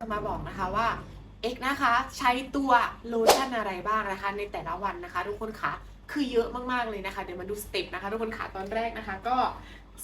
จะมาบอกนะคะว่าเอกนะคะใช้ตัวโลชั่นอะไรบ้างนะคะ ในแต่ละวันนะคะ ทุกคนคะคือเยอะมากๆเลยนะคะ เดี๋ยวมาดูสเต็ปนะคะ ทุกคนค่ะตอนแรกนะคะ ก็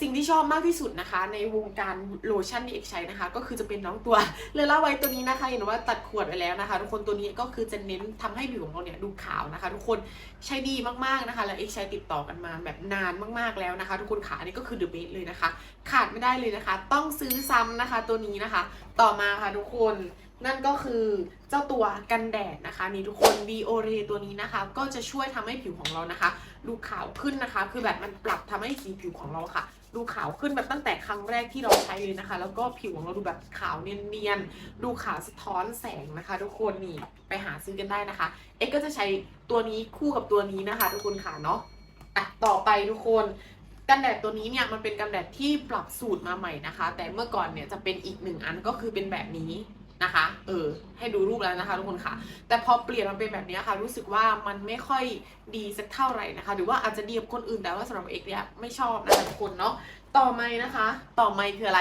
สิ่งที่ชอบมากที่สุดนะคะ ในวงการโลชั่นที่เอกใช้นะคะ ก็คือจะเป็นน้องตัวเลล่าไว้ตัวนี้นะคะเห็นว่าตัดขวดไปแล้วนะคะทุกคนตัวนี้ก็คือจะเน้นทำให้ผิวของเราเนี่ยดูขาวนะคะ ทุกคนใช้ดีมากๆนะคะ แล้วเอกใช้ติดต่อกันมาแบบนานมากๆแล้วนะคะ ทุกคนขาอันนี้ก็คือเดอะเบสเลยนะคะ ขาดไม่ได้เลยนะคะ ต้องซื้อซ้ำนะคะ ตัวนี้นะคะ ต่อมาค่ะทุกคน นั่นก็คือเจ้าตัวกันแดดนะคะ นี่ทุกคน v o r e ตัวนี้นะคะ ก็จะช่วยทำให้ผิวของเรานะคะดูขาวขึ้นนะคะ คือแบบมันปรับทำให้สีผิวของเราค่ะ ดูขาวขึ้นแบบตั้งแต่ครั้งแรกที่เราใช้เลยนะคะ แล้วก็ผิวของเราดูแบบขาวเนียนๆดูขาวสะท้อนแสงนะคะ ทุกคนนี่ไปหาซื้อกันได้นะคะ เอ็กก็จะใช้ตัวนี้คู่กับตัวนี้นะคะ ทุกคนค่ะเนาะอะต่อไปทุกคนกันแดดตัวนี้เนี่ยมันเป็นกันแดดที่ปรับสูตรมาใหม่นะคะ แต่เมื่อก่อนเนี่ยจะเป็นอีกหนึ่งอันก็คือเป็นแบบนี้ นะคะ เออ ให้ดูรูปแล้วนะคะทุกคนค่ะ แต่พอเปลี่ยนมาเป็นแบบนี้ค่ะ รู้สึกว่ามันไม่ค่อยดีสักเท่าไหร่นะคะ หรือว่าอาจจะดีกับคนอื่นแต่ว่าสำหรับเอกเนี่ยไม่ชอบนะคะทุกคนเนาะต่อไปนะคะ ต่อไปคืออะไร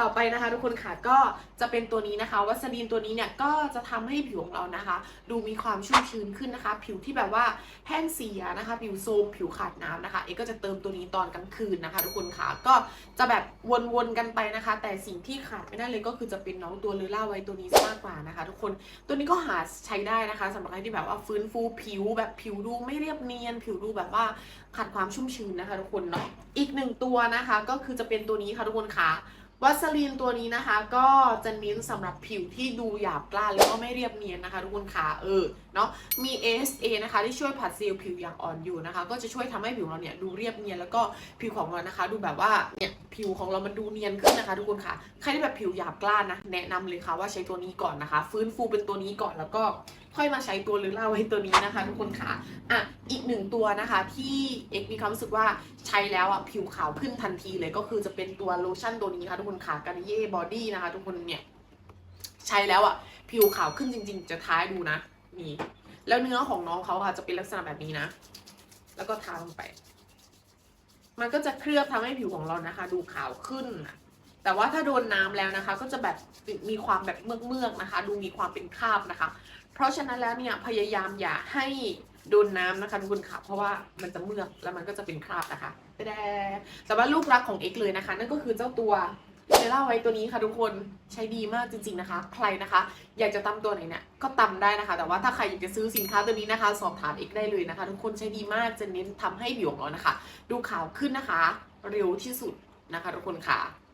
ต่อไปนะคะทุกคนค่ะ ก็จะเป็นตัวนี้นะคะ วัสลีนตัวนี้เนี่ยก็จะทำให้ผิวของเรานะคะ ดูมีความชุ่มชื้นขึ้นนะคะ ผิวที่แบบว่าแห้งเสียนะคะ ผิวโทรมผิวขาดน้ำนะคะ เอกก็จะเติมตัวนี้ตอนกลางคืนนะคะ ทุกคนค่ะ ก็จะแบบวนๆกันไปนะคะ แต่สิ่งที่ขาดไม่ได้เลยก็คือจะเป็นน้องตัวเลล่าไว้ตัวนี้มากกว่านะคะทุกคน ตัวนี้ก็หาใช้ได้นะคะสำหรับใครที่แบบว่าฟื้นฟูผิวแบบผิวดูไม่เรียบเนียน ผิวดูแบบว่าขาดความชุ่มชื้นนะคะทุกคนเนาะอีกหนึ่งตัวนะคะ ก็คือจะเป็นตัวนี้ค่ะทุกคนค่ะ วัสลีนตัวนี้นะคะก็จะเน้นสำหรับผิวที่ดูหยาบกร้านแล้วก็ไม่เรียบเนียนนะคะทุกคนค่ะเออเนาะมี ASA นะคะที่ช่วยผัดเซลล์ผิวอย่างอ่อนอยู่นะคะ ก็จะช่วยทำให้ผิวเราเนี่ยดูเรียบเนียนแล้วก็ผิวของเรานะคะ ดูแบบว่าเนี่ยผิวของเรามันดูเนียนขึ้นนะคะ ทุกคนค่ะใครที่แบบผิวหยาบกร้านนะแนะนำเลยค่ะว่าใช้ตัวนี้ก่อนนะคะ ฟื้นฟูเป็นตัวนี้ก่อนแล้วก็ ค่อยมาใช้ตัวลือล่าไว้ตัวนี้นะคะ ทุกคนค่ะอะอีกหนึ่งตัวนะคะที่เอกมีความรู้สึกว่าใช้แล้วอะผิวขาวขึ้นทันทีเลยก็คือจะเป็นตัวโลชั่นตัวนี้ค่ะทุกคนค่ะการเย่บอดี้นะคะ ทุกคนเนี่ยใช้แล้วอะผิวขาวขึ้นจริง ๆ จะท้ายดูนะนี่แล้วเนื้อของน้องเขาค่ะจะเป็นลักษณะแบบนี้นะ แล้วก็ทาลงไป มันก็จะเคลือบทำให้ผิวของเรานะคะ ดูขาวขึ้นน่ะ แต่ว่าถ้าโดนน้ำแล้วนะคะ ก็จะแบบมีความแบบเมือกลือกๆนะคะ ดูมีความเป็นคราบนะคะ เพราะฉะนั้นแล้วเนี่ยพยายามอย่าให้โดนน้ำนะคะทุกคนค่ะเพราะว่ามันจะเมือกแล้วมันก็จะเป็นคราบนะคะแต่แต่ว่าลูกรักของเอ็กเลยนะคะ นั่นก็คือเจ้าตัวเซล่าไว้ตัวนี้ค่ะทุกคนใช้ดีมากจริง ๆนะคะ ใครนะคะ อยากจะตำตัวไหนเนี่ยก็ตำได้นะคะ แต่ว่าถ้าใครอยากจะซื้อสินค้าตัวนี้นะคะ สอบถามเอกได้เลยนะคะ ทุกคนใช้ดีมากจะเน้นทำให้ผิวของเรานะคะ ดูขาวขึ้นนะคะ เร็วที่สุดนะคะ ทุกคนค่ะ